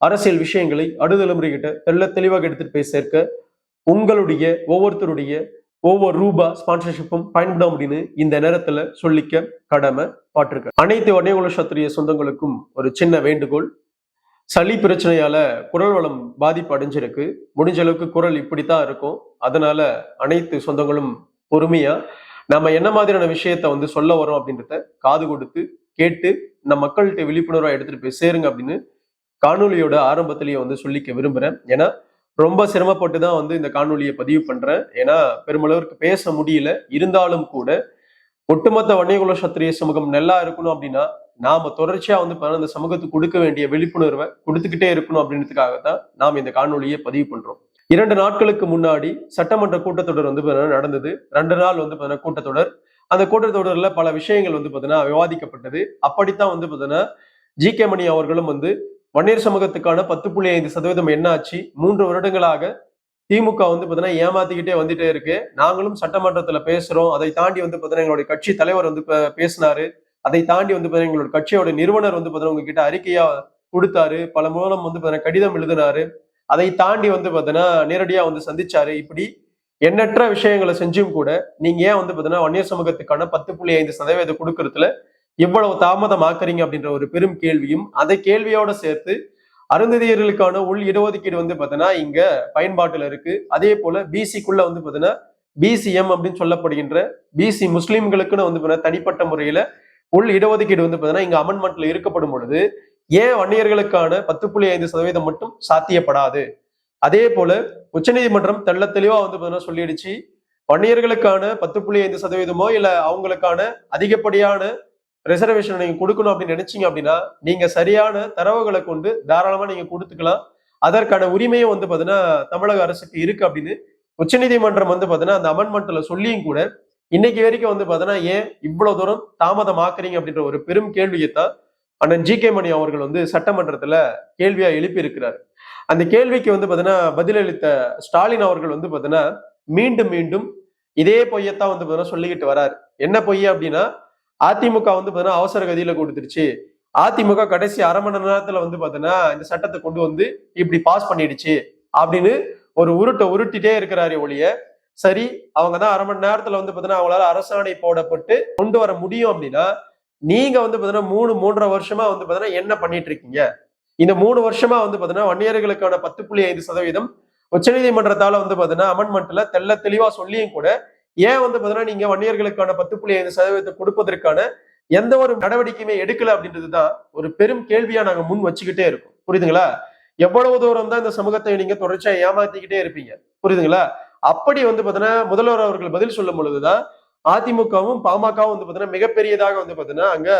அரசியல் விஷயங்களை அடுதலைமுறைகிட்ட தெள்ள தெளிவாக எடுத்துட்டு போய் சேர்க்க உங்களுடைய ஒவ்வொருத்தருடைய ஒவ்வொரு ரூபா ஸ்பான்சர்ஷிப்பும் பயன்படும் அப்படின்னு இந்த நேரத்துல சொல்லிக்க கடமை பாட்டிருக்க அனைத்து வணிககுல சத்திரிய சொந்தங்களுக்கும் ஒரு சின்ன வேண்டுகோள். சளி பிரச்சனையால குரல் வளம் பாதிப்பு அடைஞ்சிருக்கு. முடிஞ்ச அளவுக்கு குரல் இப்படித்தான் இருக்கும். அதனால அனைத்து சொந்தங்களும் பொறுமையா நம்ம என்ன மாதிரியான விஷயத்த வந்து சொல்ல வரோம் அப்படின்றத காது கொடுத்து கேட்டு நம்ம மக்கள்கிட்ட விழிப்புணர்வா எடுத்துட்டு போய் சேருங்க அப்படின்னு காணொலியோட ஆரம்பத்திலேயே வந்து சொல்லிக்க விரும்புகிறேன் ஏன்னா ரொம்ப சிரமப்பட்டு தான் வந்து இந்த காணொலியை பதிவு பண்ணுறேன் ஏன்னா பெருமளவிற்கு பேச முடியல. இருந்தாலும் கூட ஒட்டுமொத்த வன்னியகுல சத்திரிய சமூகம் நல்லா இருக்கணும் அப்படின்னா நாம தொடர்ச்சியா வந்து பாத்தீங்கன்னா இந்த சமூகத்துக்கு கொடுக்க வேண்டிய விழிப்புணர்வை கொடுத்துக்கிட்டே இருக்கணும் அப்படின்றதுக்காக தான் நாம் இந்த காணொலியை பதிவு பண்றோம். இரண்டு நாட்களுக்கு முன்னாடி சட்டமன்ற கூட்டத்தொடர் வந்து நடந்தது. ரெண்டு நாள் வந்து பாத்தீங்கன்னா கூட்டத்தொடர். அந்த கூட்டத்தொடர்ல பல விஷயங்கள் வந்து பார்த்தீங்கன்னா விவாதிக்கப்பட்டது. அப்படித்தான் வந்து பார்த்தீங்கன்னா ஜி கே மணி அவர்களும் வந்து வன்னியர் சமூகத்துக்கான பத்து புள்ளி ஐந்து சதவீதம் என்ன ஆச்சு மூன்று வருடங்களாக திமுக வந்து பார்த்தீங்கன்னா ஏமாத்திக்கிட்டே வந்துட்டே இருக்கு. நாங்களும் சட்டமன்றத்தில் பேசுறோம். அதை தாண்டி வந்து பார்த்தீங்கன்னா எங்களுடைய கட்சி தலைவர் வந்து இப்போ பேசினாரு. அதை தாண்டி வந்து பார்த்தீங்கன்னா எங்களோட கட்சியோட நிறுவனர் வந்து பார்த்தீங்கன்னா உங்ககிட்ட அறிக்கையா கொடுத்தாரு. பல மூலம் வந்து பார்த்தீங்கன்னா கடிதம் எழுதினாரு. அதை தாண்டி வந்து பார்த்தீங்கன்னா நேரடியாக வந்து சந்திச்சாரு. இப்படி எண்ணற்ற விஷயங்களை செஞ்சும் கூட நீங்க ஏன் வந்து பார்த்தீங்கன்னா வன்னியர் சமூகத்துக்கான பத்து புள்ளி ஐந்து சதவீதம் கொடுக்கறதுல இவ்வளவு தாமதமாக்குறீங்க அப்படின்ற ஒரு பெரும் கேள்வியும் அந்த கேள்வியோட சேர்த்து அருந்ததியர்களுக்கான உள் இடஒதுக்கீடு வந்து பார்த்தீங்கன்னா இங்க பயன்பாட்டில் இருக்கு. அதே போல பிசிக்குள்ள வந்து பார்த்தீங்கன்னா பிசிஎம் அப்படின்னு சொல்லப்படுகின்ற பிசி முஸ்லீம்களுக்குன்னு வந்து பார்த்தீங்கன்னா தனிப்பட்ட முறையில உள் இடஒதுக்கீடு வந்து பார்த்தீங்கன்னா இங்க அமெண்ட்மெண்ட்ல இருக்கப்படும் பொழுது ஏன் வன்னியர்களுக்கான பத்து புள்ளி ஐந்து சதவீதம் மட்டும் சாத்தியப்படாது? அதே போல உச்சநீதிமன்றம் தெள்ள தெளிவா வந்து பார்த்தீங்கன்னா சொல்லிடுச்சு வன்னியர்களுக்கான பத்து புள்ளி ஐந்து சதவீதமோ இல்ல அவங்களுக்கான அதிகப்படியான ரிசர்வேஷன் நீங்க கொடுக்கணும் அப்படின்னு நினைச்சீங்க அப்படின்னா நீங்க சரியான தரவுகளை கொண்டு தாராளமா நீங்க கொடுத்துக்கலாம். அதற்கான உரிமையும் வந்து பாத்தீங்கன்னா தமிழக அரசுக்கு இருக்கு அப்படின்னு உச்சநீதிமன்றம் வந்து பாத்தீங்கன்னா அந்த அமெண்ட்மெண்ட்ல சொல்லியும் கூட இன்னைக்கு வரைக்கும் வந்து பாத்தீங்கன்னா ஏன் இவ்வளவு தூரம் தாமதமாக்குறீங்க அப்படின்ற ஒரு பெரும் கேள்வியைத்தான் அண்ணன் ஜி கே மணி அவர்கள் வந்து சட்டமன்றத்துல கேள்வியா எழுப்பி இருக்கிறார் அந்த கேள்விக்கு வந்து பாத்தீங்கன்னா பதிலளித்த ஸ்டாலின் அவர்கள் வந்து பாத்தீங்கன்னா மீண்டும் மீண்டும் இதே பொய்யத்தான் வந்து பாத்தீங்கன்னா சொல்லிக்கிட்டு வராரு. என்ன பொய்ய அப்படின்னா அதிமுக வந்து பார்த்தீங்கன்னா அவசர கதியில கொடுத்துருச்சு. அதிமுக கடைசி அரை மணி நேரத்துல வந்து பாத்தீங்கன்னா இந்த சட்டத்தை கொண்டு வந்து இப்படி பாஸ் பண்ணிடுச்சு அப்படின்னு ஒரு உருட்டை உருட்டிட்டே இருக்கிறாரு ஒழிய சரி அவங்க தான் அரை மணி நேரத்துல வந்து பாத்தீங்கன்னா அவங்களால அரசாணை போடப்பட்டு கொண்டு வர முடியும் அப்படின்னா நீங்க வந்து பாத்தீங்கன்னா மூணு மூன்றரை வருஷமா வந்து பாத்தீங்கன்னா என்ன பண்ணிட்டு இருக்கீங்க? இந்த மூணு வருஷமா வந்து பாத்தீங்கன்னா வன்னியர்களுக்கான பத்து புள்ளி ஐந்து சதவீதம் உச்சநீதிமன்றத்தால வந்து பாத்தீங்கன்னா அமெண்ட்மெண்ட்ல தெல்ல தெளிவா சொல்லியும் கூட ஏன் வந்து பாத்தீங்கன்னா நீங்க வன்னியர்களுக்கான பத்து புள்ளி ஐந்து சதவீதத்தை கொடுப்பதற்கான எந்த ஒரு நடவடிக்கையுமே எடுக்கல அப்படின்றதுதான் ஒரு பெரும் கேள்வியா நாங்க முன் வச்சுக்கிட்டே இருக்கோம். புரியுதுங்களா? எவ்வளவு தூரம் தான் இந்த சமூகத்தை நீங்க தொடர்ச்சியா ஏமாத்திக்கிட்டே இருப்பீங்க. புரியுதுங்களா? அப்படி வந்து பாத்தீங்கன்னா முதல்வர் அவர்கள் பதில் சொல்லும் பொழுதுதான் அதிமுகவும் பாமகவும் வந்து பாத்தீங்கன்னா மிகப்பெரியதாக வந்து பாத்தீங்கன்னா அங்க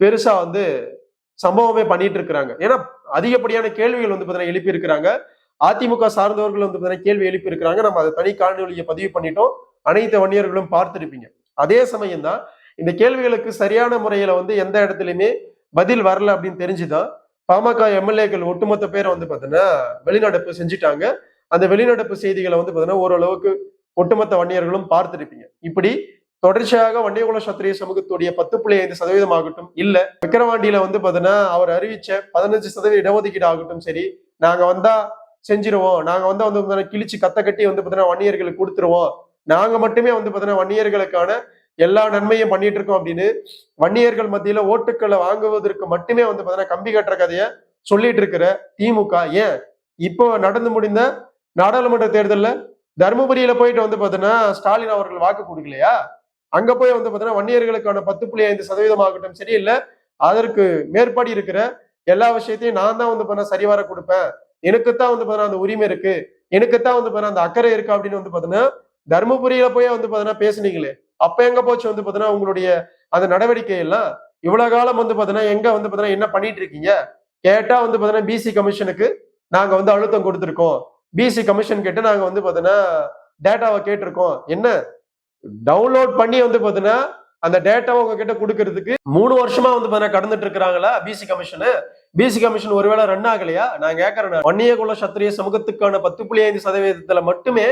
பெருசா வந்து சம்பவமே பண்ணிட்டு இருக்கிறாங்க. ஏன்னா அதிகப்படியான கேள்விகள் வந்து பாத்தீங்கன்னா எழுப்பி இருக்கிறாங்க. அதிமுக சார்ந்தவர்கள் வந்து பாத்தீங்கன்னா கேள்வி எழுப்பி இருக்கிறாங்க. நம்ம அதை தனி காணொலியை பதிவு பண்ணிட்டோம். அனைத்து வன்னியர்களும் பார்த்திருப்பீங்க. அதே சமயம் தான் இந்த கேள்விகளுக்கு சரியான முறையில வந்து எந்த இடத்துலையுமே பதில் வரல அப்படின்னு தெரிஞ்சுதான் பாமக எம்எல்ஏக்கள் ஒட்டுமொத்த பேரை வந்து பார்த்தீங்கன்னா வெளிநடப்பு செஞ்சுட்டாங்க. அந்த வெளிநடப்பு செய்திகளை வந்து பார்த்தீங்கன்னா ஓரளவுக்கு ஒட்டுமொத்த வன்னியர்களும் பார்த்திருப்பீங்க. இப்படி தொடர்ச்சியாக வண்டியகுல சத்திரிய சமூகத்துடைய பத்து புள்ளி ஐந்து சதவீதம் ஆகட்டும் இல்ல விக்கிரவாண்டியில வந்து பாத்தீங்கன்னா அவர் அறிவிச்ச பதினஞ்சு சதவீத இடஒதுக்கீடு ஆகட்டும் சரி நாங்க வந்தா செஞ்சிருவோம். நாங்க வந்து வந்து கிழிச்சு கத்த கட்டி வந்து பாத்தீங்கன்னா வன்னியர்களுக்கு கொடுத்துருவோம். நாங்க மட்டுமே வந்து பாத்தீங்கன்னா வன்னியர்களுக்கான எல்லா நன்மையும் பண்ணிட்டு இருக்கோம் அப்படின்னு வன்னியர்கள் மத்தியில ஓட்டுக்களை வாங்குவதற்கு மட்டுமே வந்து பாத்தீங்கன்னா கம்பி கட்டுற கதையை சொல்லிட்டு இருக்கிற திமுக. ஏன்? இப்போ நடந்து முடிந்த நாடாளுமன்ற தேர்தலில் தருமபுரியில போயிட்டு வந்து பாத்தீங்கன்னா ஸ்டாலின் அவர்கள் வாக்கு கொடுக்கலையா? அங்க போய் வந்து பாத்தீங்கன்னா வன்னியர்களுக்கான பத்து புள்ளி ஐந்து சதவீதம் ஆகட்டும் சரி இல்லை அதற்கு மேற்படி இருக்கிற எல்லா விஷயத்தையும் நான் தான் வந்து பாத்தீங்கன்னா சரிவார கொடுப்பேன். எனக்குத்தான் வந்து பாத்தீங்கன்னா அந்த உரிமை இருக்கு. எனக்குத்தான் வந்து பாத்தீங்கன்னா அந்த அக்கறை இருக்கு அப்படின்னு வந்து பாத்தீங்கன்னா தருமபுரியில போய் வந்து பாத்தீங்கன்னா பேசுனீங்களே அப்ப எங்க போச்சு வந்து பாத்தீங்கன்னா உங்களுடைய அந்த நடவடிக்கை எல்லாம் இவ்வளவு காலம் வந்து பாத்தீங்கன்னா எங்க வந்து பாத்தீங்கன்னா என்ன பண்ணிட்டு இருக்கீங்க? கேட்டா வந்து பாத்தீங்கன்னா பிசி கமிஷனுக்கு நாங்க வந்து அழுத்தம் கொடுத்துருக்கோம். பிசி கமிஷன் கேட்டு நாங்க வந்து பாத்தீங்கன்னா டேட்டாவை கேட்டிருக்கோம். என்ன? டவுன்லோட் பண்ணி வந்து பாத்தீங்கன்னா அந்த டேட்டாவை உங்ககிட்ட கொடுக்கறதுக்கு மூணு வருஷமா வந்து பாத்தீங்கன்னா கடந்துட்டு இருக்கிறாங்களா பிசி கமிஷனு? பிசி கமிஷன் ஒருவேளை ரன் ஆகலையா? நான் கேட்கறேன் வன்னியகுல சத்திரிய சமூகத்துக்கான பத்து புள்ளி ஐந்து சதவீதத்துல மட்டுமே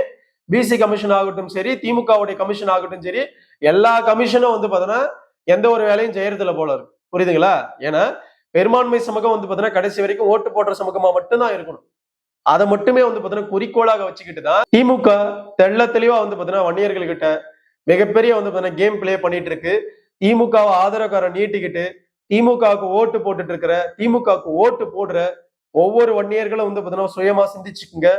பிசி கமிஷன் ஆகட்டும் சரி திமுகவுடைய கமிஷன் ஆகட்டும் சரி எல்லா கமிஷனும் வந்து பாத்தீங்கன்னா எந்த ஒரு வேலையும் செய்யறதுல போல இருக்கு. புரியுதுங்களா? ஏன்னா பெரும்பான்மை சமூகம் வந்து பார்த்தீங்கன்னா கடைசி வரைக்கும் ஓட்டு போடுற சமூகமா மட்டும்தான் இருக்கணும். அதை மட்டுமே வந்து பார்த்தீங்கன்னா குறிக்கோளாக வச்சுக்கிட்டு தான் திமுக தெள்ள தெளிவா வந்து பார்த்தீங்கன்னா வன்னியர்கள்கிட்ட மிகப்பெரிய வந்து பார்த்தீங்கன்னா கேம் பிளே பண்ணிட்டு இருக்கு. திமுகவை ஆதரவுக்காரன் நீட்டிக்கிட்டு திமுகவுக்கு ஓட்டு போட்டுட்டு இருக்கிற திமுகவுக்கு ஓட்டு போடுற ஒவ்வொரு வன்னியர்களும் வந்து பார்த்தீங்கன்னா சுயமா சிந்திச்சுக்குங்க.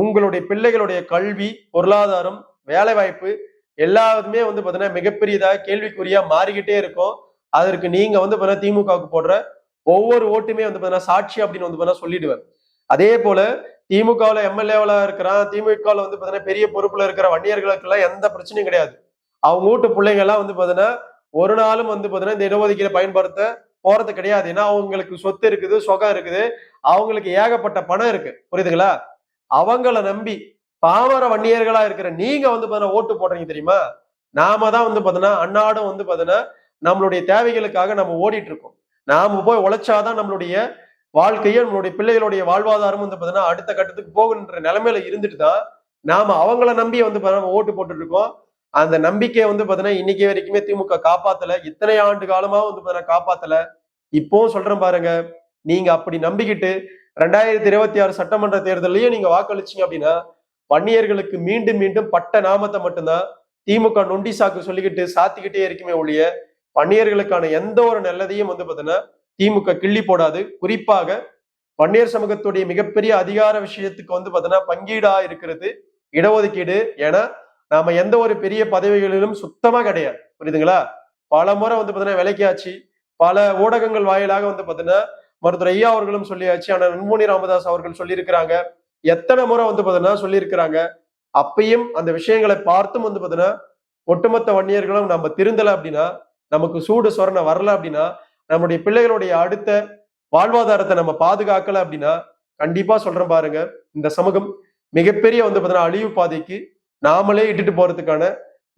உங்களுடைய பிள்ளைகளுடைய கல்வி பொருளாதாரம் வேலைவாய்ப்பு எல்லாத்துமே வந்து பார்த்தீங்கன்னா மிகப்பெரியதாக கேள்விக்குறியா மாறிக்கிட்டே இருக்கும். அதற்கு நீங்க வந்து பார்த்தீங்கன்னா திமுகவுக்கு போடுற ஒவ்வொரு ஓட்டுமே வந்து பார்த்தீங்கன்னா சாட்சி அப்படின்னு வந்து பார்த்தீங்கன்னா சொல்லிடுவேன். அதே போல திமுகவில் எம்எல்ஏவில் இருக்கிறான் திமுகவில் வந்து பார்த்தீங்கன்னா பெரிய பொறுப்புல இருக்கிற வன்னியர்களுக்கெல்லாம் எந்த பிரச்சனையும் கிடையாது. அவங்க வீட்டு பிள்ளைங்க எல்லாம் வந்து பார்த்தீங்கன்னா ஒரு நாளும் வந்து பார்த்தீங்கன்னா இந்த இடஒதுக்கீடு பயன்படுத்த போறது கிடையாது. ஏன்னா அவங்களுக்கு சொத்து இருக்குது சொகம் இருக்குது. அவங்களுக்கு ஏகப்பட்ட பணம் இருக்கு. புரியுதுங்களா? அவங்கள நம்பி பாமர வன்னியர்களா இருக்கிற நீங்க வந்து பாத்தீங்கன்னா ஓட்டு போடுறீங்க தெரியுமா? நாம தான் வந்து பாத்தீங்கன்னா அன்னாடும் வந்து பாத்தீங்கன்னா நம்மளுடைய தேவைகளுக்காக நம்ம ஓடிட்டு இருக்கோம். நாம போய் உழைச்சாதான் நம்மளுடைய வாழ்க்கையை நம்மளுடைய பிள்ளைகளுடைய வாழ்வாதாரம் வந்து பாத்தீங்கன்னா அடுத்த கட்டத்துக்கு போகுன்ற நிலைமையில இருந்துட்டு தான் நாம அவங்கள நம்பி வந்து பாத்தீங்கன்னா நம்ம ஓட்டு போட்டுட்டு இருக்கோம். அந்த நம்பிக்கையை வந்து பாத்தீங்கன்னா இன்னைக்கு வரைக்குமே திமுக காப்பாத்தல. இத்தனை ஆண்டு காலமா வந்து பாத்தீங்கன்னா காப்பாத்தல. இப்பவும் சொல்றேன் பாருங்க நீங்க அப்படி நம்பிக்கிட்டு ரெண்டாயிரத்தி இருபத்தி ஆறு சட்டமன்ற தேர்தலையும் நீங்க வாக்களிச்சீங்க அப்படின்னா வன்னியர்களுக்கு மீண்டும் மீண்டும் பட்ட நாமத்தை மட்டும்தான் திமுக நொண்டி சாக்கு சொல்லிக்கிட்டு சாத்திக்கிட்டே இருக்குமே ஒழிய வன்னியர்களுக்கான எந்த ஒரு நல்லதையும் வந்து பார்த்தீங்கன்னா திமுக கிள்ளி போடாது. குறிப்பாக வன்னியர் சமூகத்துடைய மிகப்பெரிய அதிகார விஷயத்துக்கு வந்து பார்த்தீங்கன்னா பங்கீடா இருக்கிறது இடஒதுக்கீடு. ஏன்னா நாம எந்த ஒரு பெரிய பதவிகளிலும் சுத்தமா கிடையாது. புரியுதுங்களா? பல முறை வந்து பார்த்தீங்கன்னா விலைக்காச்சு பல ஊடகங்கள் வாயிலாக வந்து பார்த்தீங்கன்னா மருத்துவர் ஐயா அவர்களும் சொல்லியாச்சு ஆனா நன்மோனி ராமதாஸ் அவர்கள் சொல்லியிருக்கிறாங்க. எத்தனை முறை வந்து பார்த்தீங்கன்னா சொல்லியிருக்கிறாங்க. அப்பயும் அந்த விஷயங்களை பார்த்தும் வந்து பார்த்தீங்கன்னா ஒட்டுமொத்த வன்னியர்களும் நம்ம திருந்தல அப்படின்னா நமக்கு சூடு சொரணை வரல அப்படின்னா நம்முடைய பிள்ளைகளுடைய அடுத்த வாழ்வாதாரத்தை நம்ம பாதுகாக்கல அப்படின்னா கண்டிப்பா சொல்றேன் பாருங்க இந்த சமூகம் மிகப்பெரிய வந்து பார்த்தீங்கன்னா அழிவு பாதைக்கு நாமளே இட்டுட்டு போறதுக்கான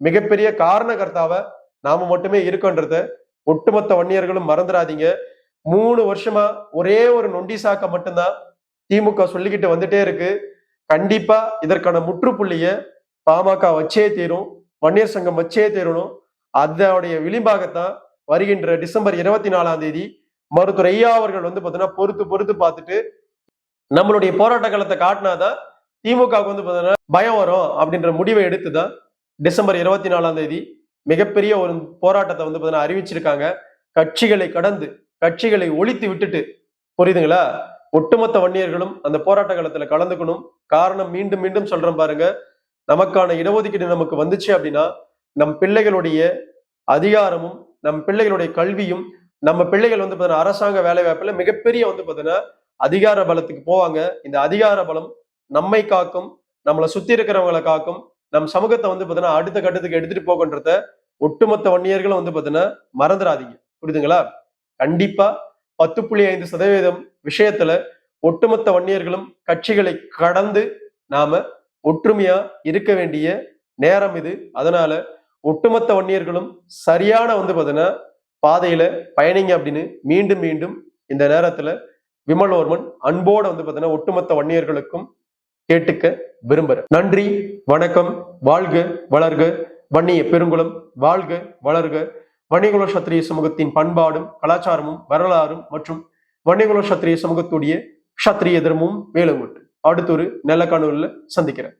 மிகப்பெரிய காரணகர்த்தாவை நாம மட்டுமே இருக்கோன்றத ஒட்டுமொத்த வன்னியர்களும் மறந்துடாதீங்க. மூணு வருஷமா ஒரே ஒரு நொண்டி சாக்க மட்டும்தான் திமுக சொல்லிக்கிட்டு வந்துட்டே இருக்கு. கண்டிப்பா இதற்கான முற்றுப்புள்ளிய பாமக வச்சே தீரும். வன்னியர் சங்கம் வச்சே தீரணும். அதோடைய விளிம்பாகத்தான் வருகின்ற டிசம்பர் இருபத்தி நாலாம் தேதி மருத்துவர் ஐயா அவர்கள் வந்து பார்த்தீங்கன்னா பொறுத்து பொறுத்து பார்த்துட்டு நம்மளுடைய போராட்ட காலத்தை காட்டினாதான் திமுகவுக்கு வந்து பார்த்தீங்கன்னா பயம் வரும் அப்படின்ற முடிவை எடுத்து தான் டிசம்பர் இருபத்தி நாலாம் தேதி மிகப்பெரிய ஒரு போராட்டத்தை வந்து பார்த்தீங்கன்னா அறிவிச்சிருக்காங்க. கட்சிகளை கடந்து கட்சிகளை ஒழித்து விட்டுட்டு புரியுதுங்களா? ஒட்டுமொத்த வன்னியர்களும் அந்த போராட்ட காலத்துல கலந்துக்கணும். காரணம் மீண்டும் மீண்டும் சொல்றேன் பாருங்க. நமக்கான இடஒதுக்கீடு நமக்கு வந்துச்சு அப்படின்னா நம் பிள்ளைகளுடைய அதிகாரமும் நம் பிள்ளைகளுடைய கல்வியும் நம்ம பிள்ளைகள் வந்து பாத்தீங்கன்னா அரசாங்க வேலை வாய்ப்புல மிகப்பெரிய வந்து பாத்தீங்கன்னா அதிகார பலத்துக்கு போவாங்க. இந்த அதிகார பலம் நம்மை காக்கும் நம்மளை சுத்தி இருக்கிறவங்களை காக்கும் நம் சமூகத்தை வந்து பாத்தீங்கன்னா அடுத்த கட்டத்துக்கு எடுத்துட்டு போகன்றத ஒட்டுமொத்த வன்னியர்களும் வந்து பாத்தீங்கன்னா மறந்துடாதீங்க. புரியுதுங்களா? கண்டிப்பா பத்து புள்ளி ஐந்து சதவீதம் விஷயத்துல ஒட்டுமொத்த வன்னியர்களும் கட்சிகளை கடந்து நாம ஒற்றுமையா இருக்க வேண்டிய நேரம் இது. அதனால ஒட்டுமொத்த வன்னியர்களும் சரியான வந்து பார்த்தீங்கன்னா பாதையில பயணிங்க அப்படின்னு மீண்டும் மீண்டும் இந்த நேரத்துல விமல்வர்மன் அன்போடு வந்து பார்த்தீங்கன்னா ஒட்டுமொத்த வன்னியர்களுக்கும் கேட்டுக்க விரும்புறேன். நன்றி வணக்கம் வாழ்க வளர்க வன்னிய பெருங்குளம் வாழ்க வளர்க. வன்னியகுல சத்திரிய சமூகத்தின் பண்பாடும் கலாச்சாரமும் வரலாறும் மற்றும் வன்னியகுல சத்திரிய சமூகத்துடைய சத்திரிய தர்மமும் மேலும் உண்டு. அடுத்த ஒரு நல்ல காணொலியில் சந்திக்கிறேன்.